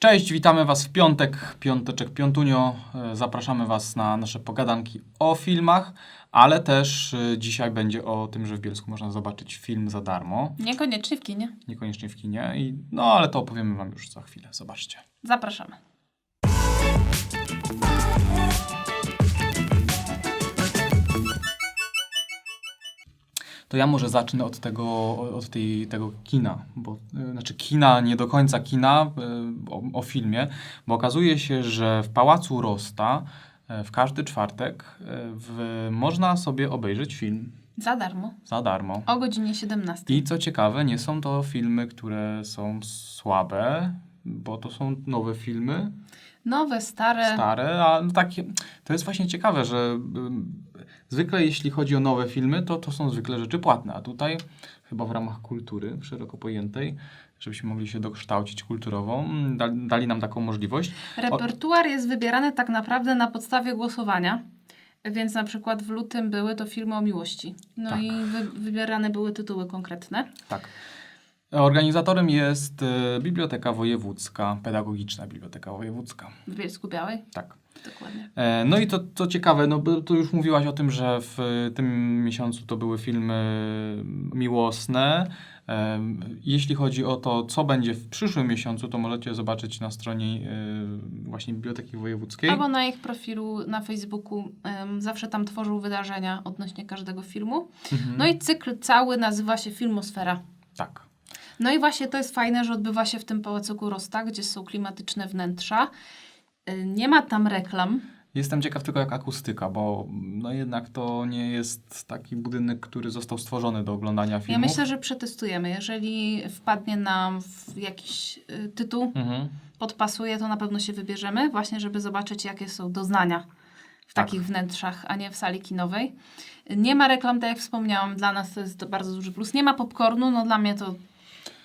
Cześć, witamy Was w piątek, piąteczek, piątunio. E, Zapraszamy Was na nasze pogadanki o filmach, ale też e, dzisiaj będzie o tym, że w Bielsku można zobaczyć film za darmo. Niekoniecznie w kinie. Niekoniecznie w kinie, i, no ale to opowiemy Wam już za chwilę. Zobaczcie. Zapraszamy. To ja może zacznę od tego, od tej, tego kina, bo, e, znaczy kina, nie do końca kina, e, o, o filmie, bo okazuje się, że w Pałacu Rosta e, w każdy czwartek w, można sobie obejrzeć film Za darmo. za darmo. O godzinie 17. I co ciekawe, nie są to filmy, które są słabe, bo to są nowe filmy, Nowe, stare. stare, a takie, to jest właśnie ciekawe, że zwykle jeśli chodzi o nowe filmy, to to są zwykle rzeczy płatne, a tutaj chyba w ramach kultury szeroko pojętej, żebyśmy mogli się dokształcić kulturowo, mm, dali, nam taką możliwość. Repertuar jest wybierany tak naprawdę na podstawie głosowania. Więc na przykład w lutym były to filmy o miłości. No Tak. i wy, wybierane były tytuły konkretne. Tak. Organizatorem jest y, Biblioteka Wojewódzka, Pedagogiczna Biblioteka Wojewódzka. W Bielsku Białej. Tak. Dokładnie. E, No i to, to ciekawe, no tu już mówiłaś o tym, że w e, tym miesiącu to były filmy miłosne. Em, Jeśli chodzi o to, co będzie w przyszłym miesiącu, to możecie zobaczyć na stronie e, właśnie Biblioteki Wojewódzkiej. Albo na ich profilu na Facebooku zawsze tam tworzą wydarzenia odnośnie każdego filmu. Mhm. No i cykl cały nazywa się Filmosfera. Tak. No i właśnie to jest fajne, że odbywa się w tym Pałacu Rosta, gdzie są klimatyczne wnętrza. Y, Nie ma tam reklam. Jestem ciekaw tylko jak akustyka, bo no jednak to nie jest taki budynek, który został stworzony do oglądania filmów. Ja myślę, że przetestujemy. Jeżeli wpadnie nam jakiś y, tytuł, Mhm. podpasuje, to na pewno się wybierzemy, właśnie żeby zobaczyć, jakie są doznania w Tak. takich wnętrzach, a nie w sali kinowej. Nie ma reklam, tak jak wspomniałam, dla nas to jest to bardzo duży plus. Nie ma popcornu, no dla mnie to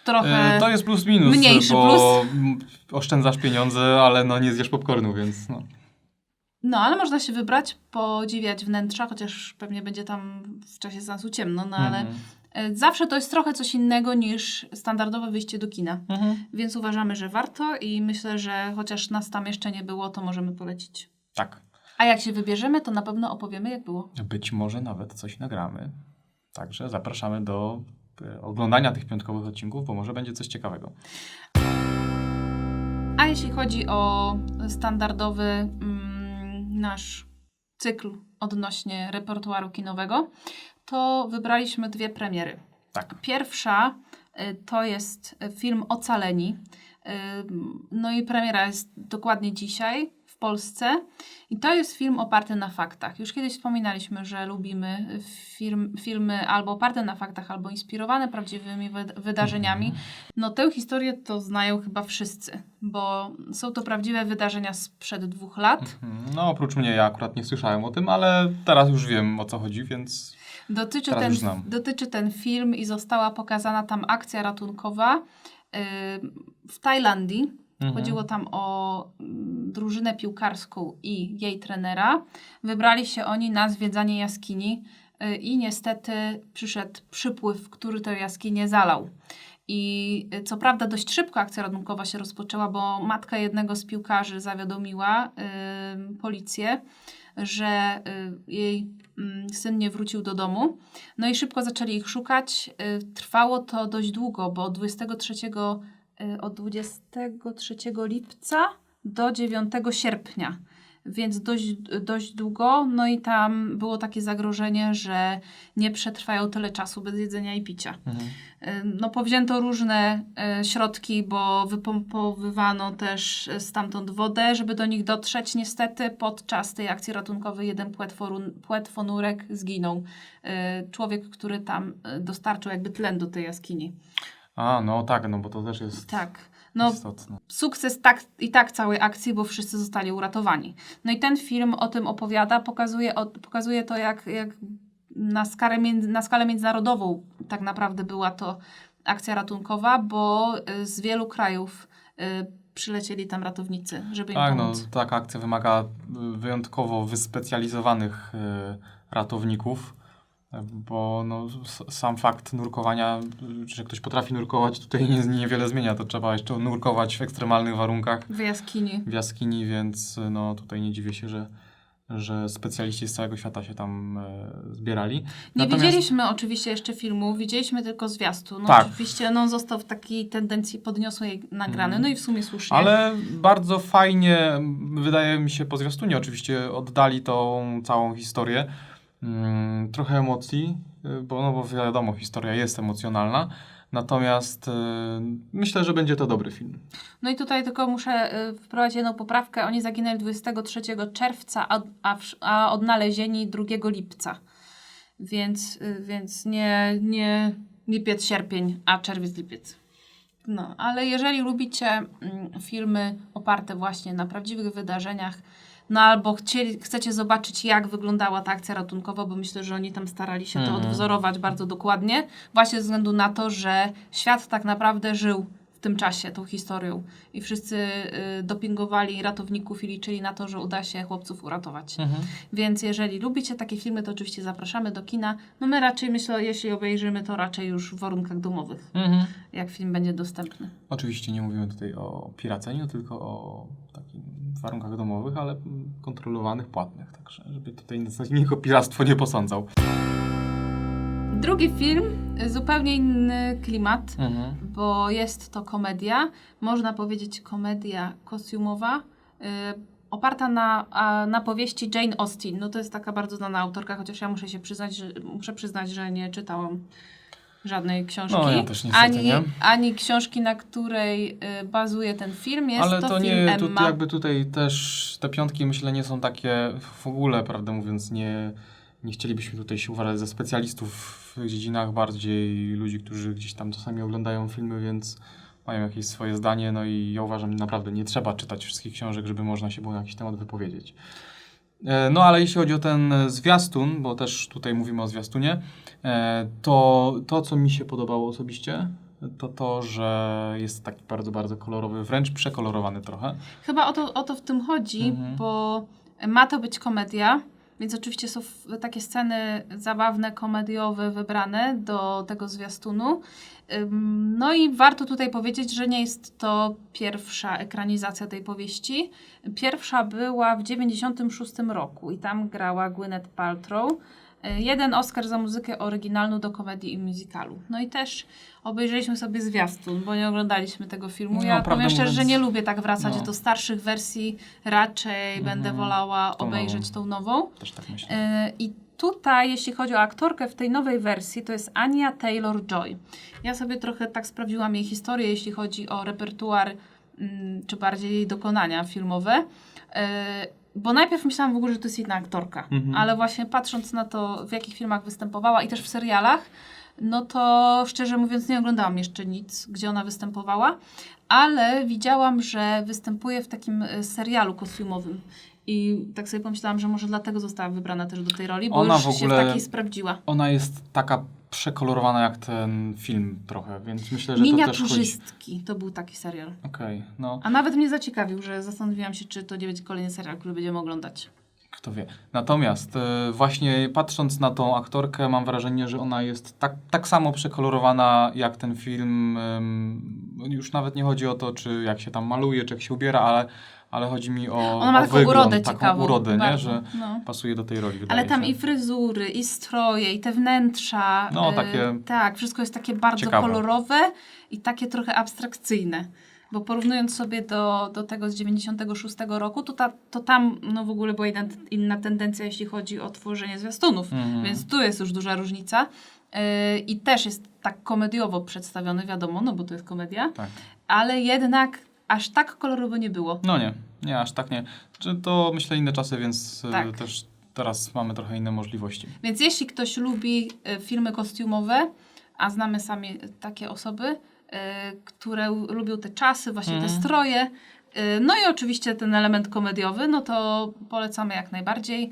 trochę... E, To jest plus minus, mniejszy bo m, oszczędzasz pieniądze, ale no nie zjesz popcornu, więc no. No, ale można się wybrać, podziwiać wnętrza, chociaż pewnie będzie tam w czasie seansu ciemno, no ale Mhm. e, zawsze to jest trochę coś innego niż standardowe wyjście do kina. Mhm. Więc uważamy, że warto i myślę, że chociaż nas tam jeszcze nie było, to możemy polecić. Tak. A jak się wybierzemy, to na pewno opowiemy, jak było. Być może nawet coś nagramy. Także zapraszamy do oglądania tych piątkowych odcinków, bo może będzie coś ciekawego. A jeśli chodzi o standardowy mm, nasz cykl odnośnie repertuaru kinowego, to wybraliśmy dwie premiery. Tak. Pierwsza y, to jest film Ocaleni. Y, No i premiera jest dokładnie dzisiaj Polsce. I to jest film oparty na faktach. Już kiedyś wspominaliśmy, że lubimy film, filmy albo oparte na faktach, albo inspirowane prawdziwymi wyd- wydarzeniami. No tę historię to znają chyba wszyscy, bo są to prawdziwe wydarzenia sprzed dwóch lat. Mhm. No oprócz mnie, ja akurat nie słyszałem o tym, ale teraz już wiem o co chodzi, więc Dotyczy Teraz ten, już znam. dotyczy ten film i została pokazana tam akcja ratunkowa y, w Tajlandii. Mhm. Chodziło tam o mm, drużynę piłkarską i jej trenera. Wybrali się oni na zwiedzanie jaskini y, i niestety przyszedł przypływ, który tę jaskinię zalał. I y, co prawda dość szybko akcja ratunkowa się rozpoczęła, bo matka jednego z piłkarzy zawiadomiła y, policję, że y, jej mm, syn nie wrócił do domu. No i szybko zaczęli ich szukać. Y, Trwało to dość długo, bo od 23, y, od 23 lipca do 9 sierpnia. Więc dość, dość długo, no i tam było takie zagrożenie, że nie przetrwają tyle czasu bez jedzenia i picia. Mhm. Y, No, powzięto różne y, środki, bo wypompowywano też y, stamtąd wodę, żeby do nich dotrzeć. Niestety podczas tej akcji ratunkowej jeden płetwonurek zginął. Y, człowiek, który tam y, dostarczył jakby tlen do tej jaskini. A, no tak, no bo to też jest Tak. No, istotne. sukces tak, i tak całej akcji, bo wszyscy zostali uratowani. No i ten film o tym opowiada, pokazuje, o, pokazuje to, jak, jak na, skalę między, na skalę międzynarodową tak naprawdę była to akcja ratunkowa, bo y, z wielu krajów y, przylecieli tam ratownicy, żeby im Tak, no pomóc. taka akcja wymaga y, wyjątkowo wyspecjalizowanych y, ratowników. Bo no, sam fakt nurkowania, że ktoś potrafi nurkować, tutaj nie, niewiele zmienia. To trzeba jeszcze nurkować w ekstremalnych warunkach W jaskini. w jaskini, więc no, tutaj nie dziwię się, że, że specjaliści z całego świata się tam e, zbierali. Nie Natomiast- widzieliśmy oczywiście jeszcze filmu, widzieliśmy tylko zwiastun. No Tak. Oczywiście no, on został w takiej tendencji podniosłej nagrany, Mhm. no i w sumie słusznie. Ale bardzo fajnie, wydaje mi się, po zwiastunie oczywiście oddali tą całą historię. Mm, trochę emocji, y, bo, no, bo wiadomo, historia jest emocjonalna. Natomiast y, myślę, że będzie to dobry film. No i tutaj tylko muszę y, wprowadzić jedną poprawkę. Oni zaginęli 23 czerwca, a, a, a odnalezieni 2 lipca. Więc, więc nie, nie lipiec, sierpień, a czerwiec, lipiec. No, ale jeżeli lubicie mm, filmy oparte właśnie na prawdziwych wydarzeniach, no albo chcieli, chcecie zobaczyć, jak wyglądała ta akcja ratunkowa, bo myślę, że oni tam starali się to Mhm. odwzorować bardzo dokładnie, właśnie ze względu na to, że świat tak naprawdę żył tym czasie tą historią i wszyscy y, dopingowali ratowników i liczyli na to, że uda się chłopców uratować. Więc jeżeli lubicie takie filmy, to oczywiście zapraszamy do kina. No my raczej myślę, jeśli obejrzymy, to raczej już w warunkach domowych, jak film będzie dostępny. Oczywiście nie mówimy tutaj o piraceniu, tylko o takich warunkach domowych, ale kontrolowanych, płatnych. Także, żeby tutaj nikogo piractwo nie posądzał. Drugi film, y, zupełnie inny klimat, Mhm. bo jest to komedia, można powiedzieć komedia kostiumowa, y, oparta na, a, na powieści Jane Austen. No to jest taka bardzo znana autorka, chociaż ja muszę się przyznać, że, muszę przyznać, że nie czytałam żadnej książki. No, ja też niestety ani, nie. ani książki, na której y, bazuje ten film. Jest Ale to, to, film nie, tu, Emma. jakby tutaj też te piątki myślę nie są takie w ogóle, prawdę mówiąc, nie, nie chcielibyśmy tutaj się uważać za specjalistów w dziedzinach, bardziej ludzi, którzy gdzieś tam czasami oglądają filmy, więc mają jakieś swoje zdanie, no i ja uważam, naprawdę nie trzeba czytać wszystkich książek, żeby można się było na jakiś temat wypowiedzieć. E, No ale jeśli chodzi o ten zwiastun, bo też tutaj mówimy o zwiastunie, e, to to, co mi się podobało osobiście, to to, że jest taki bardzo, bardzo kolorowy, wręcz przekolorowany trochę. Chyba o to, o to w tym chodzi, Mhm. bo ma to być komedia, więc oczywiście są takie sceny zabawne, komediowe wybrane do tego zwiastunu. No i warto tutaj powiedzieć, że nie jest to pierwsza ekranizacja tej powieści. Pierwsza była w 96 roku i tam grała Gwyneth Paltrow. Jeden Oscar za muzykę oryginalną do komedii i musicalu. No i też obejrzeliśmy sobie zwiastun, bo nie oglądaliśmy tego filmu. No, ja powiem szczerze, że mówiąc, nie lubię tak wracać no. do starszych wersji. Raczej Mhm. będę wolała Tą obejrzeć nową. tą nową. Też tak myślę. Y, I tutaj, jeśli chodzi o aktorkę w tej nowej wersji, to jest Anya Taylor-Joy. Ja sobie trochę tak sprawdziłam jej historię, jeśli chodzi o repertuar, mm, czy bardziej jej dokonania filmowe. Y, Bo najpierw myślałam w ogóle, że to jest jedna aktorka, Mhm. ale właśnie patrząc na to, w jakich filmach występowała i też w serialach, no to szczerze mówiąc nie oglądałam jeszcze nic, gdzie ona występowała, ale widziałam, że występuje w takim y, serialu kostiumowym. I tak sobie pomyślałam, że może dlatego została wybrana też do tej roli, bo Ona już w się ogóle- w takiej sprawdziła. Ona jest taka przekolorowana jak ten film trochę, więc myślę, że to też chodzi... Miniaturzystki to był taki serial. Okej, no A nawet mnie zaciekawił, że zastanowiłam się, czy to nie będzie kolejny serial, który będziemy oglądać. Kto wie. Natomiast e, właśnie patrząc na tą aktorkę mam wrażenie, że ona jest tak, tak samo przekolorowana jak ten film. em, już nawet nie chodzi o to, czy jak się tam maluje, czy jak się ubiera, ale, ale chodzi mi o, Ona ma o taką wygląd, urodę taką ciekawą. urodę, nie? bardzo, że no. pasuje do tej roli. Ale tam się. i fryzury, i stroje, i te wnętrza. No, y, takie Tak, wszystko jest takie bardzo ciekawe. kolorowe i takie trochę abstrakcyjne. Bo porównując sobie do, do tego z 96 roku, to, ta, to tam no, w ogóle była inna, inna tendencja, jeśli chodzi o tworzenie zwiastunów. Mhm. Więc tu jest już duża różnica. Y, I też jest tak komediowo przedstawiony, wiadomo, no bo to jest komedia. Tak. Ale jednak aż tak kolorowo nie było. No nie, nie, aż tak nie. Czy to myślę inne czasy, więc e, Tak. też teraz mamy trochę inne możliwości. Więc jeśli ktoś lubi y, filmy kostiumowe, a znamy sami takie osoby, które u- lubią te czasy, właśnie te Mhm. stroje, y, no i oczywiście ten element komediowy, no to polecamy jak najbardziej.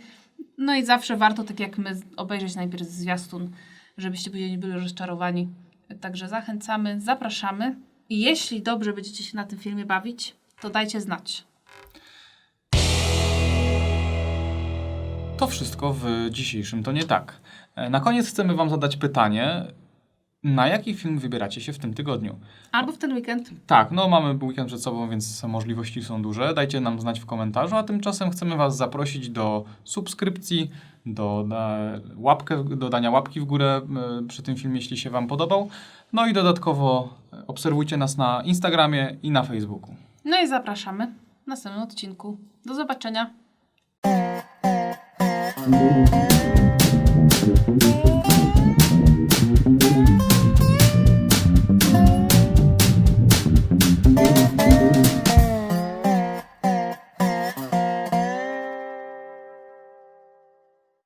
No i zawsze warto, tak jak my, obejrzeć najpierw zwiastun, żebyście później nie byli rozczarowani. Także zachęcamy, zapraszamy. I jeśli dobrze będziecie się na tym filmie bawić, to dajcie znać. To wszystko w dzisiejszym To Nie Tak. E, Na koniec chcemy Wam zadać pytanie, na jaki film wybieracie się w tym tygodniu? Albo w ten weekend. Tak, no mamy weekend przed sobą, więc możliwości są duże. Dajcie nam znać w komentarzu, a tymczasem chcemy Was zaprosić do subskrypcji, do da, łapkę, dodania łapki w górę y, przy tym filmie, jeśli się Wam podobał. No i dodatkowo obserwujcie nas na Instagramie i na Facebooku. No i zapraszamy w następnym odcinku. Do zobaczenia.